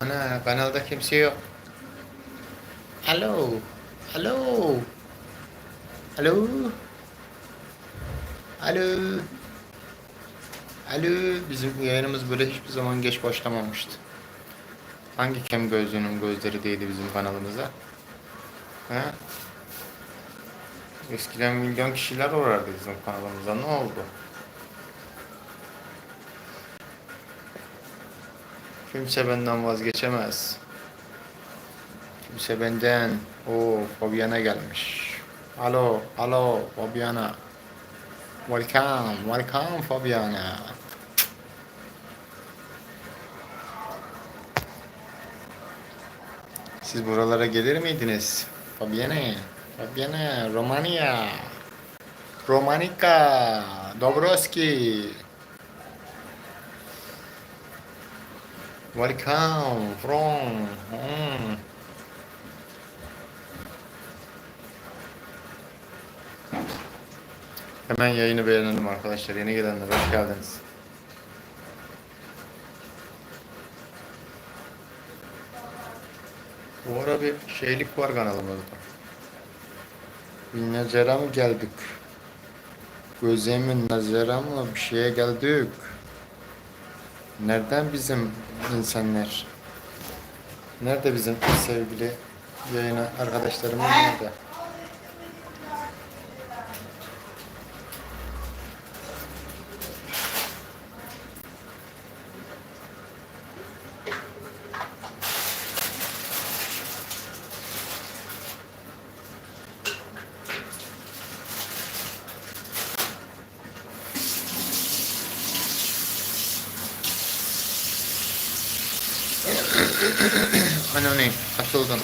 Ana kanalda kimse yok. Alo. Alo. Alo. Alo. Alo. Bizim yayınımız böyle hiçbir zaman geç başlamamıştı. Hangi kem gözlüğünün gözleri değdi bizim kanalımıza? Ha? Eskiden milyon kişiler uğrardı bizim kanalımıza. Ne oldu? Kimse benden vazgeçemez. Kimse benden. O Fabiana gelmiş. Alo, alo Fabiana. Welcome, welcome Fabiana. Siz buralara gelir miydiniz? Fabiana, Fabiana, Romanya. Romanica, Dobroski. Welcome from. Hmm. Hemen yayını beğenelim arkadaşlar. Yeni gelenler hoş geldiniz. Bu ara bir şeylik var kanalımızda. Bir nazara geldik? Gözümün nazara mı bir şeye geldik? Nereden bizim insanlar? Nerede bizim sevgili yayına arkadaşlarımız nerede? Anne atıldın.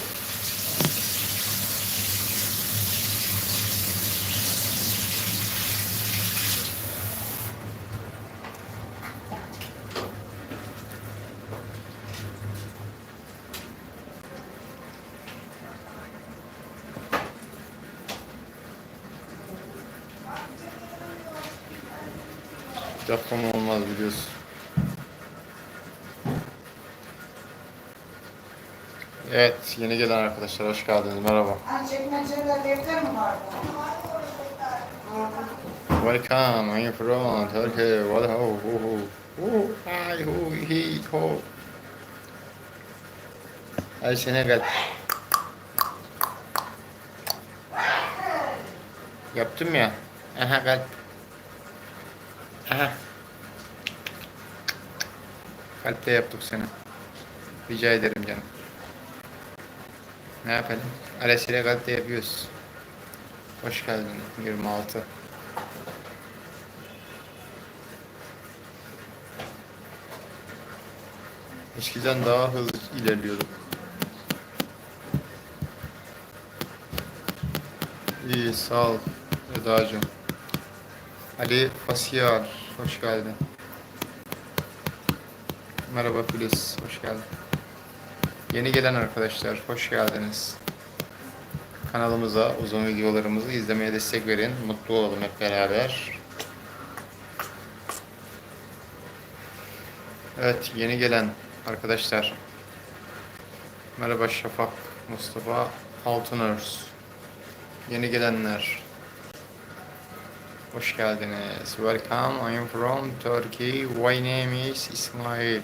Japon olmaz biliyorsun. Evet, yeni gelen arkadaşlar hoş geldiniz. Merhaba. Welcome, I'm from Turkey. What ho ho ho. Oh, hi ho he ho. Ay Senegal. Yaptım ya. Aha kalp. Aha. Kalpte yaptık seni. Rica ederim canım. Ne yapalım? Arasıyla kalpte yapıyoruz. Hoş geldin 26. Eskiden daha hızlı ilerliyorduk. İyi sağ ol Eda'cığım. Ali Fasiyar hoş geldin. Merhaba Filiz hoş geldin. Yeni gelen arkadaşlar hoş geldiniz. Kanalımıza uzun videolarımızı izlemeye destek verin. Mutlu olalım hep beraber. Evet yeni gelen arkadaşlar. Merhaba Şafak, Mustafa Altınörs. Yeni gelenler. Hoş geldiniz. Welcome. I am from Turkey. My name is İsmail.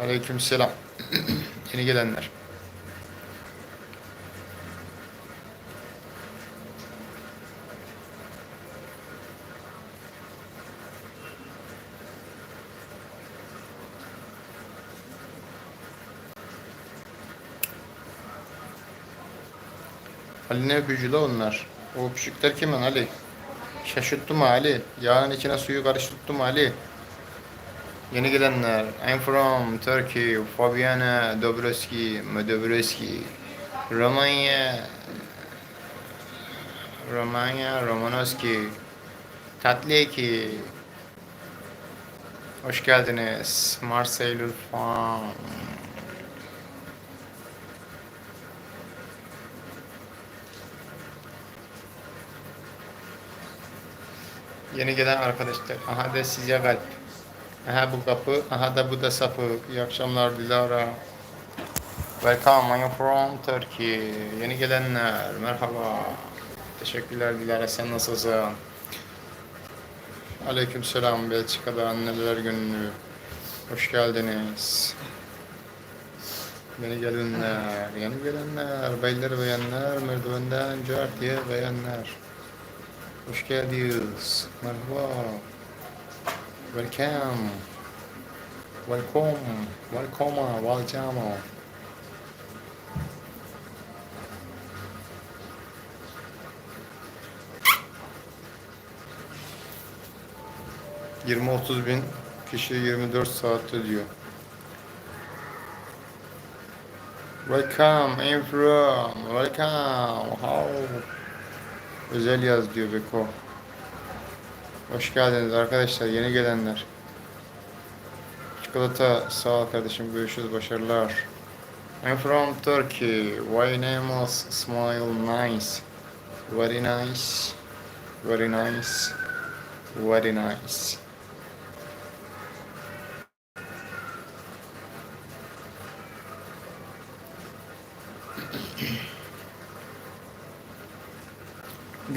Aleykümselam. Yeni gelenler. Ali ne la onlar? O öpücükler kimin Ali? Şaşırttı mı Ali? Yağın içine suyu karıştırdı mı Ali? Yeni gelenler. I'm from Turkey. Fabiana Dobroski, Dobroski. Romanya. Romanya, Romanovski. Tatliki. Hoş geldiniz. Marcel Fan. Yeni gelen arkadaşlar. Aha da size kalp. Aha bu kapı, aha da bu da sapı. İyi akşamlar Dilara. Welcome, I'm from Turkey. Yeni gelenler, merhaba. Teşekkürler Dilara, sen nasılsın? Aleyküm selam Belçika'da anneler günü. Hoş geldiniz. Yeni gelenler, yeni gelenler, beyler beyenler, merdivenden cart diye beyenler. Hoş geldiniz. Merhaba. Welcome. Welcome. Welcome. Welcome. Yirmi otuz bin kişi 24 saat ödüyor. Welcome, I'm from. Welcome. How? Özel yaz diyor Beko. Hoş geldiniz arkadaşlar, yeni gelenler. Çikolata, sağ ol kardeşim, görüşürüz, başarılar. I'm from Turkey. Why name is smile nice? Very nice. Very nice. Very nice.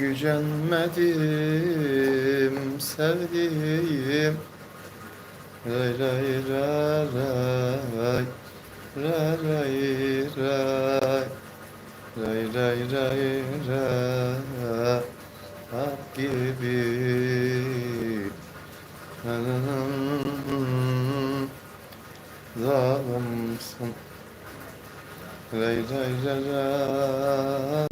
Gücenmedim sevdiğim. Ray ray ray ray Ray ray ray. Ray ray ray ray Hak gibi. Zalimsin Ray ray ray ray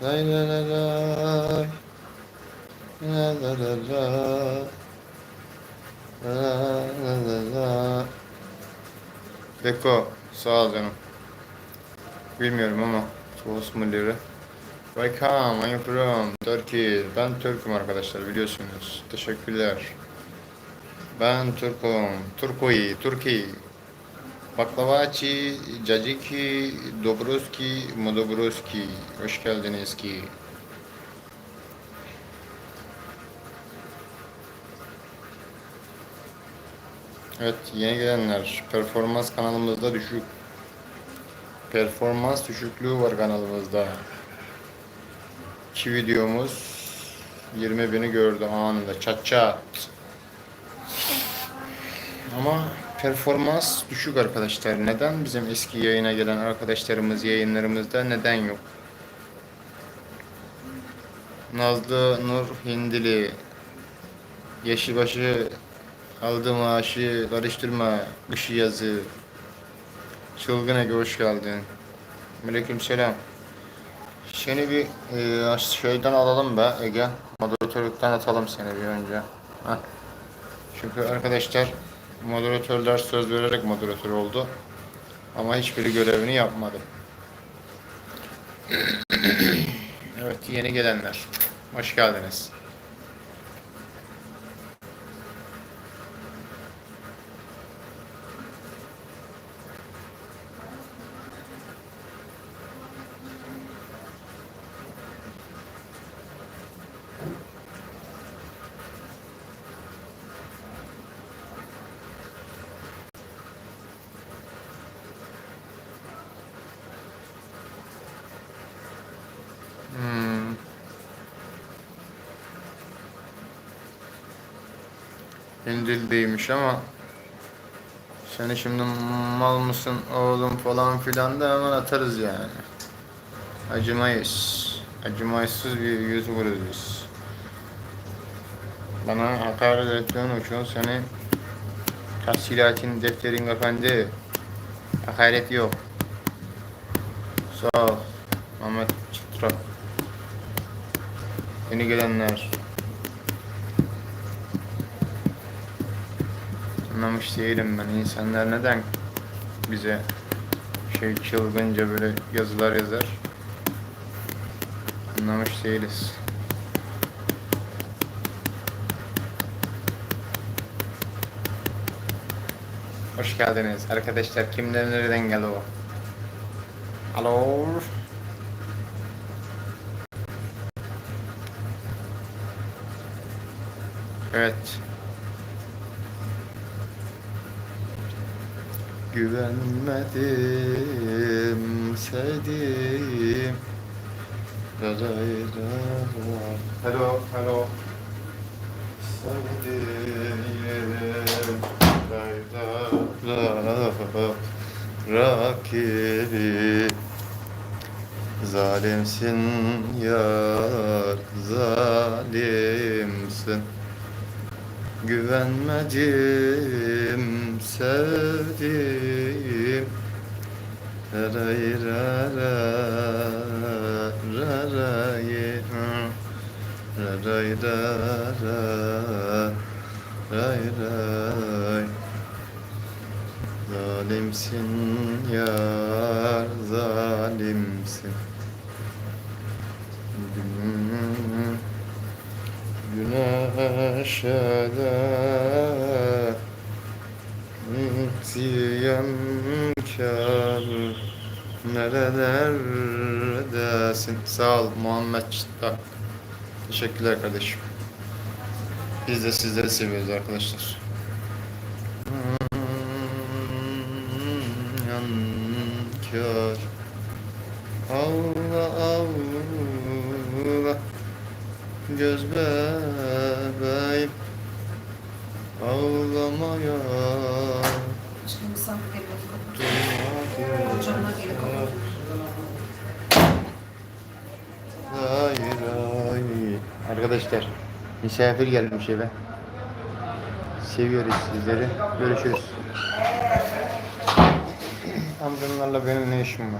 Lay lay lay lay. La la sağ ol canım. Bilmiyorum ama Soğuz mu? Welcome, I'm from Turkey. Ben Türk'üm arkadaşlar biliyorsunuz. Teşekkürler. Ben Türk'üm. Turkuy, Türkiye. Baklavaçi, Caciki, Dobroski, Modobroski. Hoş geldiniz ki. Evet yeni gelenler performans kanalımızda düşük. Performans düşüklüğü var kanalımızda. İki videomuz 20 bini gördü anında çat çat. Ama performans düşük arkadaşlar. Neden bizim eski yayına gelen arkadaşlarımız yayınlarımızda neden yok? Nazlı Nur Hindili Yeşilbaşı aldı maaşı karıştırma kışı yazı Çılgın Ege hoş geldin. Aleyküm selam. Seni bir e, şeyden alalım be Ege. Moderatörlükten atalım seni bir önce. Heh. Çünkü arkadaşlar moderatörler söz vererek moderatör oldu. Ama hiçbiri görevini yapmadı. evet yeni gelenler. Hoş geldiniz. Endil'deymiş ama seni şimdi mal mısın oğlum falan filan da hemen atarız yani. Acımayız. Acımayısız bir YouTuber'ız biz. Bana hakaret ettiğin için seni tahsilatın defterin efendi. Hakaret yok. Sağ ol. Ahmet Çıtra. Yeni gelenler. Anlamış değilim ben. İnsanlar neden bize şey çılgınca böyle yazılar yazar? Anlamış değiliz. Hoş geldiniz arkadaşlar. Kimden nereden geldi o? Alo. Evet. Güvenmedim sevdim. La la la. Hello, hello. Sevdim. La la la Rakibi. Zalimsin yar zalimsin. Güvenmedim sevdim Ray ra ra ra ra ye ra ray ra ra ray Zalimsin yar zalimsin. Gün- Güneşe de ziyankar Nerelerdesin? Sağ ol Muhammed. Teşekkürler kardeşim. Biz de sizleri seviyoruz arkadaşlar. Yankar Allah Allah Göz bebeğim Ağlamaya Şimdi misafir geliyor. durma Hocamlar gelip kapatıyor. Hayır hayır. Arkadaşlar misafir gelmiş eve. Seviyoruz sizleri. Görüşürüz. Amcamlarla benim ne işim var